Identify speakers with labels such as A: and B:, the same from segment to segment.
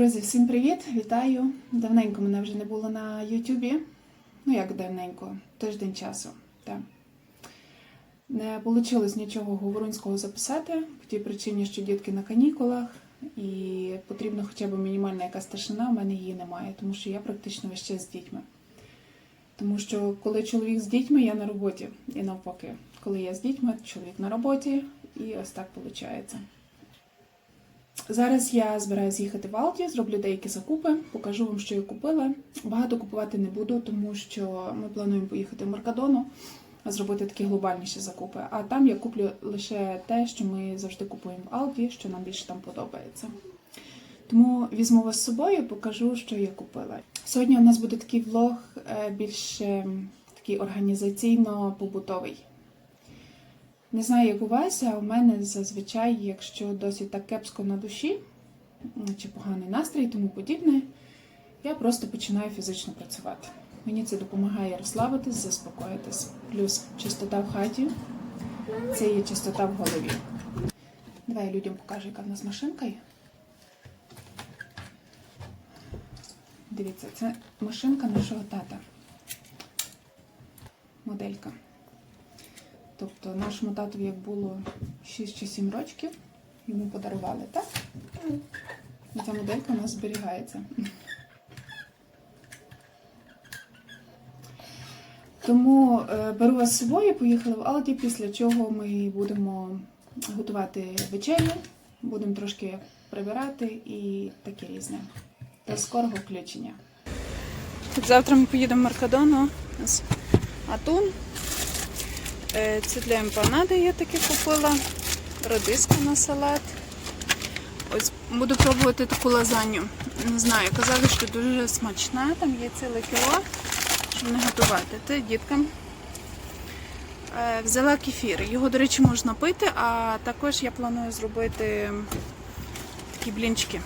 A: Друзі, всім привіт! Вітаю! Давненько мене вже не було на Ютубі. Ну, як давненько, тиждень часу. Так. Не вийшло нічого говорунського записати по тій причині, що дітки на канікулах, і потрібна хоча б мінімальна якась старшина, у мене її немає, тому що я практично весь час з дітьми. Тому що коли чоловік з дітьми, я на роботі. І навпаки, коли я з дітьми, чоловік на роботі, і ось так виходить. Зараз я збираюся їхати в Алді, зроблю деякі закупи, покажу вам, що я купила. Багато купувати не буду, тому що ми плануємо поїхати в Маркадону, зробити такі глобальніші закупи. А там я куплю лише те, що ми завжди купуємо в Алді, що нам більше там подобається. Тому візьму вас з собою, покажу, що я купила. Сьогодні у нас буде такий влог е, більш е, такий організаційно-побутовий. Не знаю, як у вас, а у мене зазвичай, якщо досить так кепсько на душі, чи поганий настрій і тому подібне, я просто починаю фізично працювати. Мені це допомагає розслабитись, заспокоїтись. Плюс чистота в хаті це є чистота в голові. Давай я людям покажу, яка в нас машинка є. Дивіться, це машинка нашого тата. Моделька. Тобто нашому татові як було 6 чи 7 років, йому подарували, так? І ця моделька у нас зберігається. Тому е, беру вас з собою, поїхали в Алді, після чого ми будемо готувати вечерю, будемо трошки прибирати і таке різне. До скорого включення. Завтра ми поїдемо в Маркадону. Атун. Е, Це для емпанади я таке купила. Радиска на салат. Ось буду пробувати таку лазанью. Не знаю, казали, що дуже смачна, там є ціле кіло, щоб не готувати. Це діткам. Е, Взяла кефір. Його, до речі, можна пити, а також я планую зробити такі блінчики.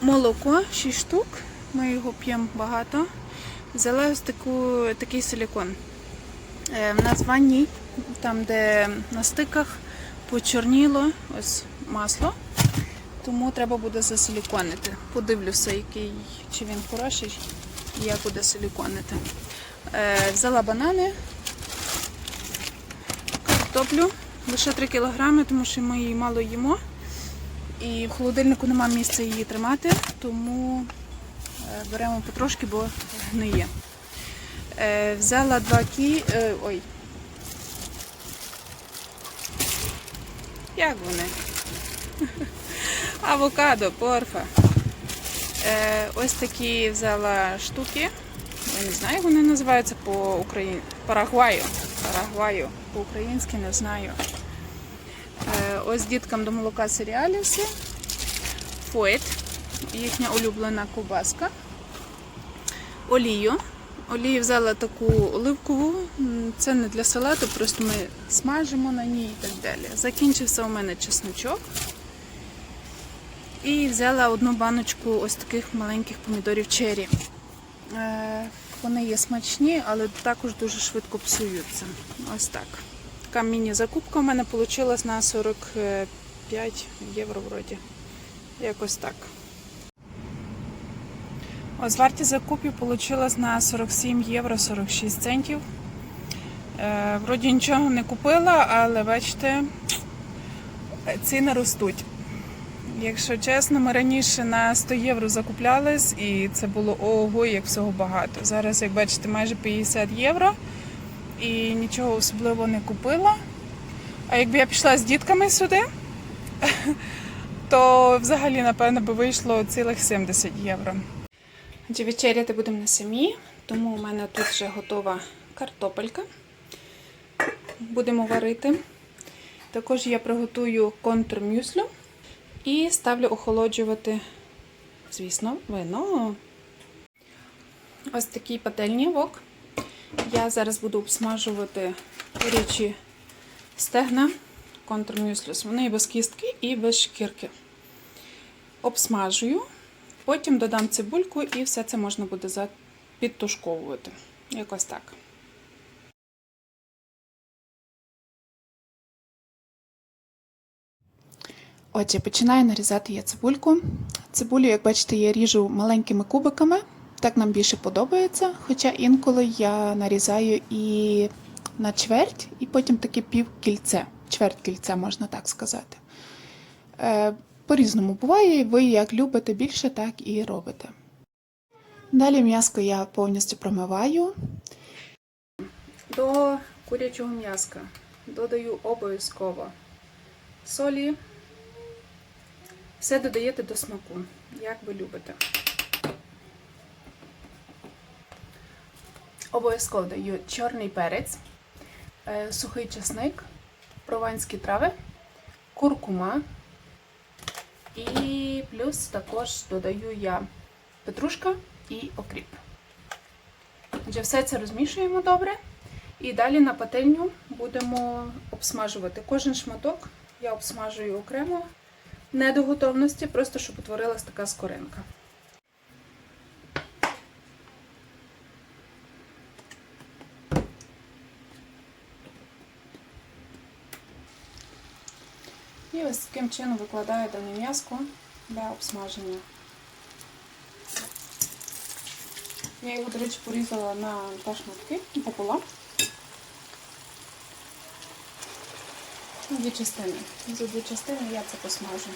A: Молоко 6 штук. Ми його п'ємо багато. Взяла ось таку, такий силікон. Е, В нас там, де на стиках почорніло ось масло, тому треба буде засиліконити. Подивлюся, який, чи він хороший, як буде силіконити. Е, Взяла банани, картоплю, лише 3 кг, тому що ми її мало їмо. І в холодильнику немає місця її тримати, тому е, беремо потрошки, бо гниє. Е, взяла два кі. Е, ой. Як вони? Авокадо, порфа. Е, ось такі взяла штуки. Я не знаю, як вони називаються по Україні. Парагваю. Парагваю. По-українськи не знаю. Ось діткам до молока серіаліси. Фойт. Їхня улюблена ковбаска. Олію. Олію взяла таку оливкову, це не для салату, просто ми смажимо на ній і так далі. Закінчився у мене чесночок. І взяла одну баночку ось таких маленьких помідорів черрі. Е, Вони є смачні, але також дуже швидко псуються. Ось так. Така міні-закупка у мене вийшла на 45 євро вроді. Якось так. Ось вартість закупів вийшла на 47 євро 46 центів. Е, вроді нічого не купила, але бачите, ціни ростуть. Якщо чесно, ми раніше на 100 євро закуплялись і це було ого, як всього багато. Зараз, як бачите, майже 50 євро і нічого особливо не купила. А якби я пішла з дітками сюди, то взагалі, напевно, би вийшло цілих 70 євро. Отже, вечеряти будемо на самі, тому у мене тут вже готова картопелька. Будемо варити. Також я приготую контрмюслю і ставлю охолоджувати, звісно, вино. Ось такий пательній вок. Я зараз буду обсмажувати курячі стегна контрмюслюс. Вони без кістки, і без шкірки. Обсмажую. Потім додам цибульку і все це можна буде підтушковувати. Якось так. Отже, починаю нарізати я цибульку. Цибулю, як бачите, я ріжу маленькими кубиками. Так нам більше подобається. Хоча інколи я нарізаю і на чверть, і потім таке пів кільце. Чверть кільця, можна так сказати. По-різному буває, ви як любите більше, так і робите. Далі м'яско я повністю промиваю. До курячого м'яска додаю обов'язково солі. Все додаєте до смаку, як ви любите. Обов'язково даю чорний перець, е, сухий чесник, прованські трави, куркума і плюс також додаю я петрушка і окріп. Отже, все це розмішуємо добре. І далі на пательню будемо обсмажувати кожен шматок. Я обсмажую окремо, не до готовності, просто щоб утворилась така скоринка. І ось таким чином викладаю дане м'яско для обсмаження. Я його, до речі, порізала на два шматки пополам. Дві частини. За дві частини я це посмажу.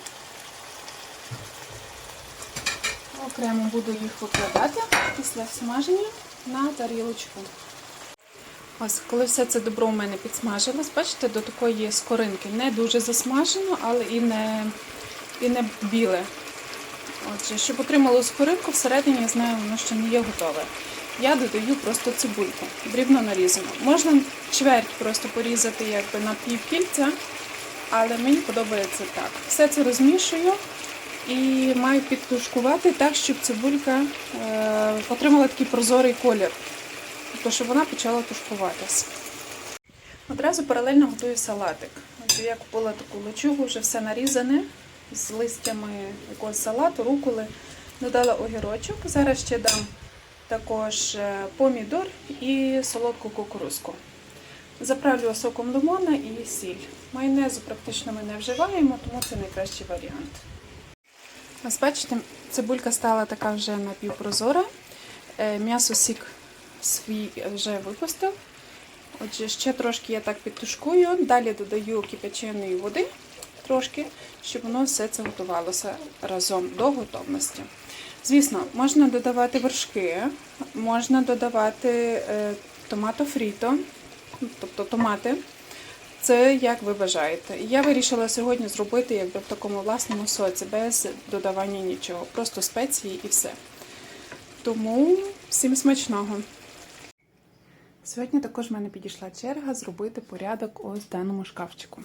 A: Окремо буду їх викладати після смаження на тарілочку. Ось, коли все це добро у мене підсмажилось, бачите, до такої скоринки. Не дуже засмажено, але і не, і не біле. Отже, щоб отримало скоринку, всередині я знаю, воно ще не є готове. Я додаю просто цибульку, дрібно нарізану. Можна чверть просто порізати якби на півкільця, але мені подобається так. Все це розмішую і маю підтушкувати так, щоб цибулька е, отримала такий прозорий колір, тобто щоб вона почала тушкуватися. Одразу паралельно готую салатик. Отже, я купила таку лечугу, вже все нарізане з листями якогось салату, руколи. Додала огірочок. Зараз ще дам також е, помідор і солодку кукурузку. Заправлю соком лимона і сіль. Майонезу практично ми не вживаємо, тому це найкращий варіант. Ось бачите, цибулька стала така вже напівпрозора. Е, М'ясо сік свій вже випустив. Отже, ще трошки я так підтушкую, далі додаю кипяченої води, трошки, щоб воно все це готувалося разом до готовності. Звісно, можна додавати вершки, можна додавати е, томато фріто, тобто томати. Це як ви бажаєте. Я вирішила сьогодні зробити якби в такому власному соці, без додавання нічого, просто спеції і все. Тому всім смачного! Сьогодні також в мене підійшла черга зробити порядок ось даному шкафчику.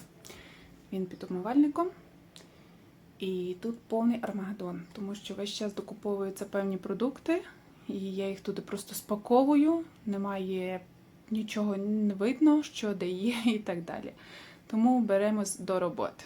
A: Він під умивальником. І тут повний армагеддон, тому що весь час докуповуються певні продукти, і я їх туди просто спаковую, немає нічого не видно, що де є і так далі. Тому беремось до роботи.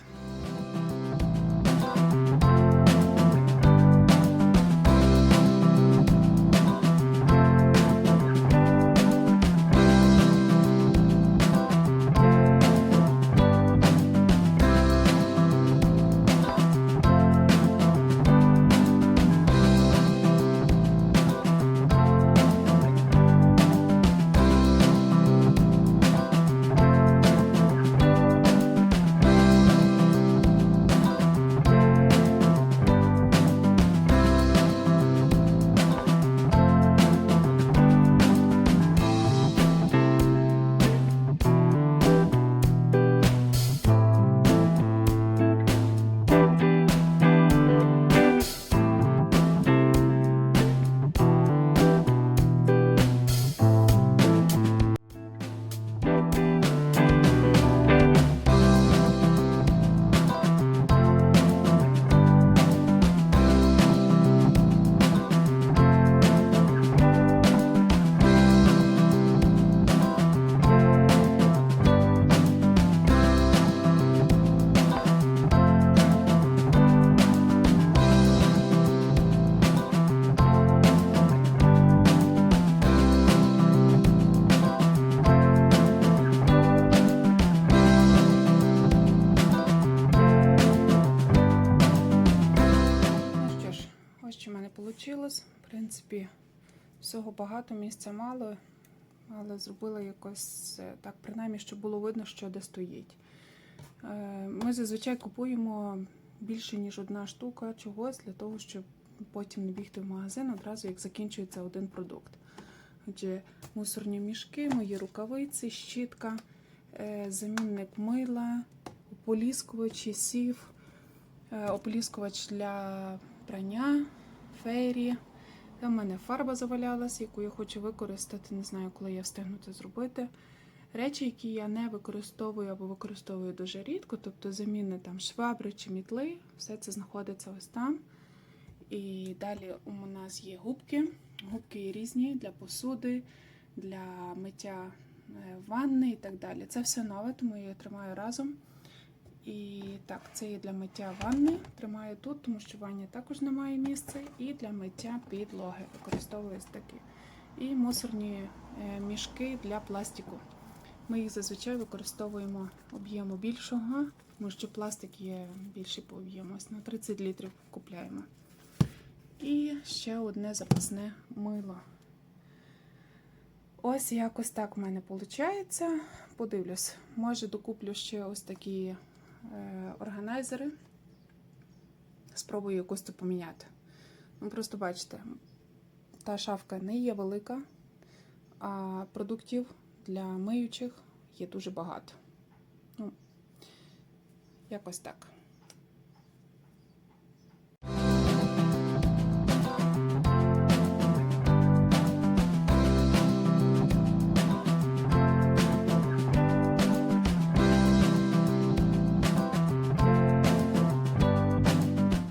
A: Принципі, всього багато, місця мало, але зробила якось е, так, принаймні, щоб було видно, що де стоїть. Е, Ми зазвичай купуємо більше, ніж одна штука чогось для того, щоб потім не бігти в магазин одразу, як закінчується один продукт. Отже, мусорні мішки, мої рукавиці, щітка, е, замінник мила, ополіскувачі, сів, ополіскувач для прання, фейрі. Там в мене фарба завалялась, яку я хочу використати. Не знаю, коли я встигну це зробити. Речі, які я не використовую або використовую дуже рідко, тобто заміни там швабри чи мітли, все це знаходиться ось там. І далі у нас є губки. Губки різні для посуди, для миття е, ванни і так далі. Це все нове, тому я тримаю разом. І так, це є для миття ванни. Тримаю тут, тому що в ванні також немає місця. І для миття підлоги використовую такі. І мусорні е, мішки для пластику. Ми їх зазвичай використовуємо об'єму більшого, тому що пластик є більший по об'єму. Ось на 30 літрів купляємо. І ще одне запасне мило. Ось якось так в мене виходить. Подивлюсь, може докуплю ще ось такі органайзери. Спробую якось це поміняти. Ну, просто бачите, та шафка не є велика, а продуктів для миючих є дуже багато. Ну, якось так.